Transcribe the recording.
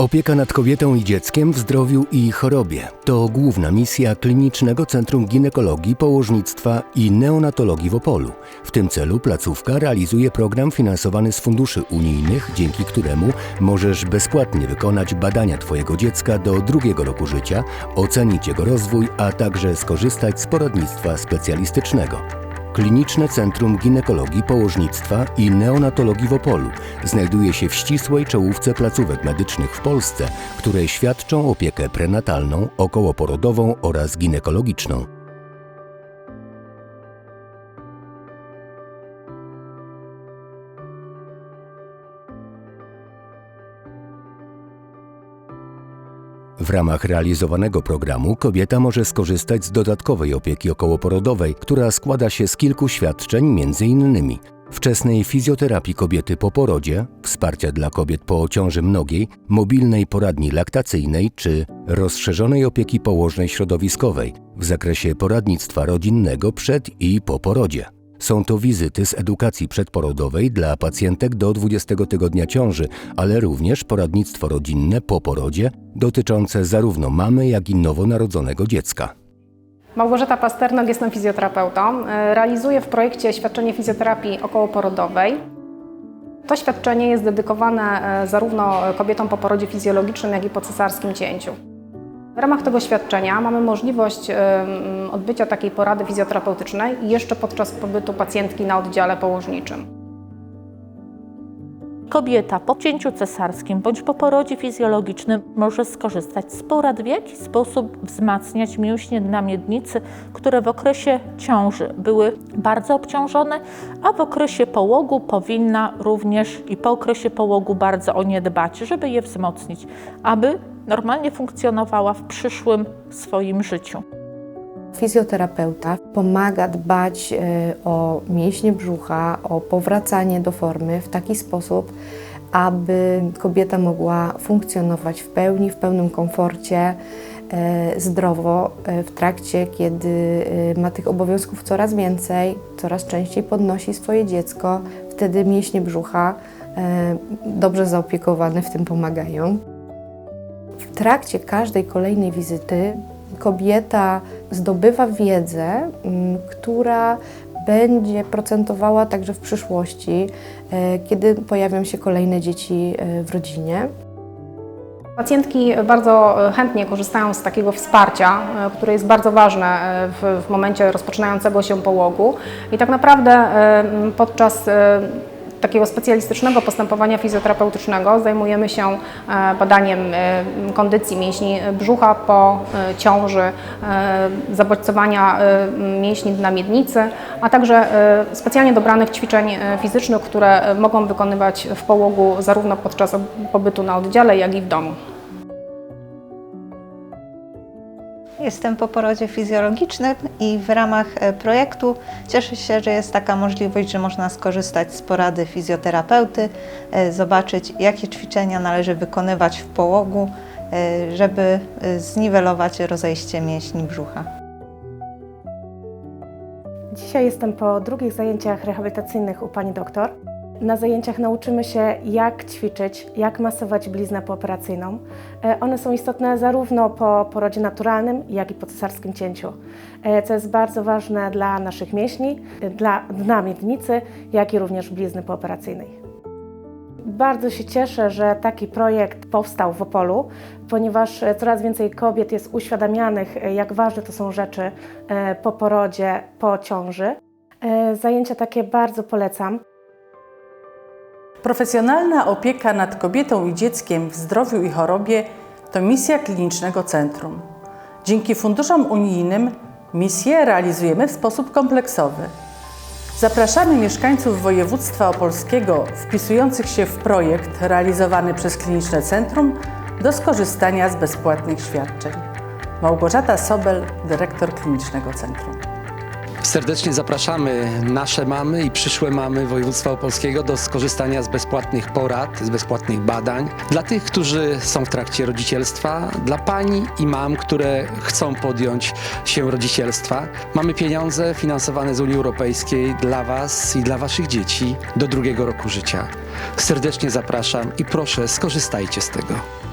Opieka nad kobietą i dzieckiem w zdrowiu i chorobie to główna misja Klinicznego Centrum Ginekologii, Położnictwa i Neonatologii w Opolu. W tym celu placówka realizuje program finansowany z funduszy unijnych, dzięki któremu możesz bezpłatnie wykonać badania Twojego dziecka do drugiego roku życia, ocenić jego rozwój, a także skorzystać z poradnictwa specjalistycznego. Kliniczne Centrum Ginekologii, Położnictwa i Neonatologii w Opolu znajduje się w ścisłej czołówce placówek medycznych w Polsce, które świadczą opiekę prenatalną, okołoporodową oraz ginekologiczną. W ramach realizowanego programu kobieta może skorzystać z dodatkowej opieki okołoporodowej, która składa się z kilku świadczeń, m.in. wczesnej fizjoterapii kobiety po porodzie, wsparcia dla kobiet po ciąży mnogiej, mobilnej poradni laktacyjnej czy rozszerzonej opieki położnej środowiskowej w zakresie poradnictwa rodzinnego przed i po porodzie. Są to wizyty z edukacji przedporodowej dla pacjentek do 20 tygodnia ciąży, ale również poradnictwo rodzinne po porodzie dotyczące zarówno mamy, jak i nowonarodzonego dziecka. Małgorzata Pasternok, jestem fizjoterapeutą. E, Realizuję w projekcie świadczenie fizjoterapii okołoporodowej. To świadczenie jest dedykowane e, zarówno kobietom po porodzie fizjologicznym, jak i po cesarskim cięciu. W ramach tego świadczenia mamy możliwość odbycia takiej porady fizjoterapeutycznej jeszcze podczas pobytu pacjentki na oddziale położniczym. Kobieta po cięciu cesarskim bądź po porodzie fizjologicznym może skorzystać z porad, w jaki sposób wzmacniać mięśnie dna miednicy, które w okresie ciąży były bardzo obciążone, a w okresie połogu powinna również i po okresie połogu bardzo o nie dbać, żeby je wzmocnić, aby normalnie funkcjonowała w przyszłym swoim życiu. Fizjoterapeuta pomaga dbać e, o mięśnie brzucha, o powracanie do formy w taki sposób, aby kobieta mogła funkcjonować w pełni, w pełnym komforcie, e, zdrowo e, w trakcie, kiedy ma tych obowiązków coraz więcej, coraz częściej podnosi swoje dziecko. Wtedy mięśnie brzucha dobrze zaopiekowane w tym pomagają. Trakcie każdej kolejnej wizyty kobieta zdobywa wiedzę, mm, która będzie procentowała także w przyszłości, e, kiedy pojawią się kolejne dzieci e, w rodzinie. Pacjentki bardzo e, chętnie korzystają z takiego wsparcia, które jest bardzo ważne w, w momencie rozpoczynającego się połogu. I tak naprawdę podczas takiego specjalistycznego postępowania fizjoterapeutycznego zajmujemy się e, badaniem e, kondycji mięśni brzucha po e, ciąży, zabodźcowania mięśni dna miednicy, a także specjalnie dobranych ćwiczeń fizycznych, które mogą wykonywać w połogu zarówno podczas pobytu na oddziale, jak i w domu. Jestem po porodzie fizjologicznym i w ramach e, projektu cieszę się, że jest taka możliwość, że można skorzystać z porady fizjoterapeuty, e, zobaczyć jakie ćwiczenia należy wykonywać w połogu, e, żeby zniwelować rozejście mięśni brzucha. Dzisiaj jestem po drugich zajęciach rehabilitacyjnych u pani doktor. Na zajęciach nauczymy się, jak ćwiczyć, jak masować bliznę pooperacyjną. E, One są istotne zarówno po porodzie naturalnym, jak i po cesarskim cięciu, e, co jest bardzo ważne dla naszych mięśni, e, dla dna miednicy, jak i również blizny pooperacyjnej. Bardzo się cieszę, że taki projekt powstał w Opolu, ponieważ coraz więcej kobiet jest uświadamianych, jak ważne to są rzeczy po porodzie, po ciąży. Zajęcia takie bardzo polecam. Profesjonalna opieka nad kobietą i dzieckiem w zdrowiu i chorobie to misja klinicznego centrum. Dzięki funduszom unijnym misję realizujemy w sposób kompleksowy. Zapraszamy mieszkańców województwa opolskiego wpisujących się w projekt realizowany przez Kliniczne Centrum do skorzystania z bezpłatnych świadczeń. Małgorzata Sobel, dyrektor Klinicznego Centrum. Serdecznie zapraszamy nasze mamy i przyszłe mamy województwa opolskiego do skorzystania z bezpłatnych porad, z bezpłatnych badań. Dla tych, którzy są w trakcie rodzicielstwa, dla pań i mam, które chcą podjąć się rodzicielstwa. Mamy pieniądze finansowane z Unii Europejskiej dla Was i dla Waszych dzieci do drugiego roku życia. Serdecznie zapraszam i proszę skorzystajcie z tego.